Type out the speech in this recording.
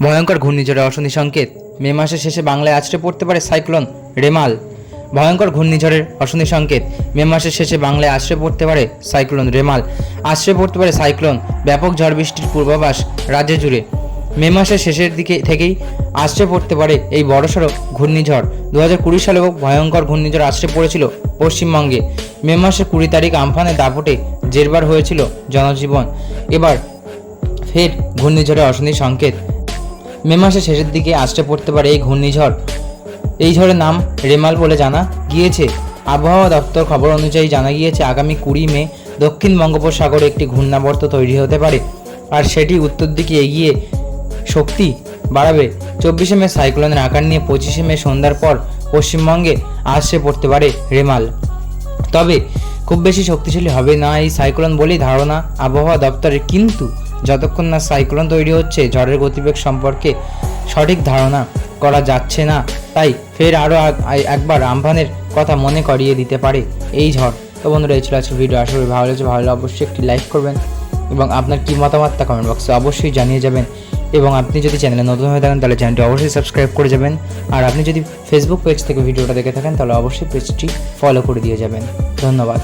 ভয়ঙ্কর ঘূর্ণিঝড়ে অশনি সংকেত। মে মাসের শেষে বাংলায় আছড়ে পড়তে পারে সাইক্লোন রেমাল। ভয়ঙ্কর ঘূর্ণিঝড়ের অশনি সংকেত। মে মাসের শেষে বাংলায় আছড়ে পড়তে পারে সাইক্লোন রেমাল। আছড়ে পড়তে পারে সাইক্লোন। ব্যাপক ঝড় বৃষ্টির পূর্বাভাস রাজ্য জুড়ে। মে মাসের শেষের দিকে থেকেই আছড়ে পড়তে পারে এই বড়সড় ঘূর্ণিঝড়। দু হাজার কুড়ি সালেও ভয়ঙ্কর ঘূর্ণিঝড় আছড়ে পড়েছিল পশ্চিমবঙ্গে। মে মাসের কুড়ি তারিখ আমফানের দাপটে জেরবার হয়েছিল জনজীবন। এবার ফের ঘূর্ণিঝড়ে অশনি সংকেত। মে মাসের শেষের দিকে আসতে পড়তে পারে এই ঘূর্ণিঝড়। এই ঝড়ের নাম রেমাল বলে জানা গিয়েছে। আবহাওয়া দপ্তর খবর অনুযায়ী জানা গিয়েছে, আগামী কুড়ি মে দক্ষিণ বঙ্গোপসাগরে একটি ঘূর্ণাবর্ত তৈরি হতে পারে আর সেটি উত্তর দিকে এগিয়ে শক্তি বাড়াবে। চব্বিশে মে সাইক্লোনের আকার নিয়ে পঁচিশে মে সন্ধ্যার পর পশ্চিমবঙ্গে আসছে পড়তে পারে রেমাল। তবে খুব বেশি শক্তিশালী হবে না এই সাইক্লোন বলেই ধারণা আবহাওয়া দপ্তরের। কিন্তু যতক্ষণ না সাইক্লোন তৈরি হচ্ছে, ঝড়ের গতিবেগ সম্পর্কে সঠিক ধারণা করা যাচ্ছে না। তাই ফের আরও একবার আমফানের কথা মনে করিয়ে দিতে পারে এই ঝড়। তো বন্ধুরা, এই ছিল ভিডিও করি ভালো লেগেছে। ভালো লাগলে অবশ্যই একটি লাইক করবেন এবং আপনার কী মতামত তা কমেন্ট বক্সে অবশ্যই জানিয়ে যাবেন। এবং আপনি যদি চ্যানেলে নতুন হয়ে থাকেন, তাহলে চ্যানেলটি অবশ্যই সাবস্ক্রাইব করে যাবেন। আর আপনি যদি ফেসবুক পেজ থেকে ভিডিওটা দেখে থাকেন, তাহলে অবশ্যই পেজটি ফলো করে দিয়ে যাবেন। ধন্যবাদ।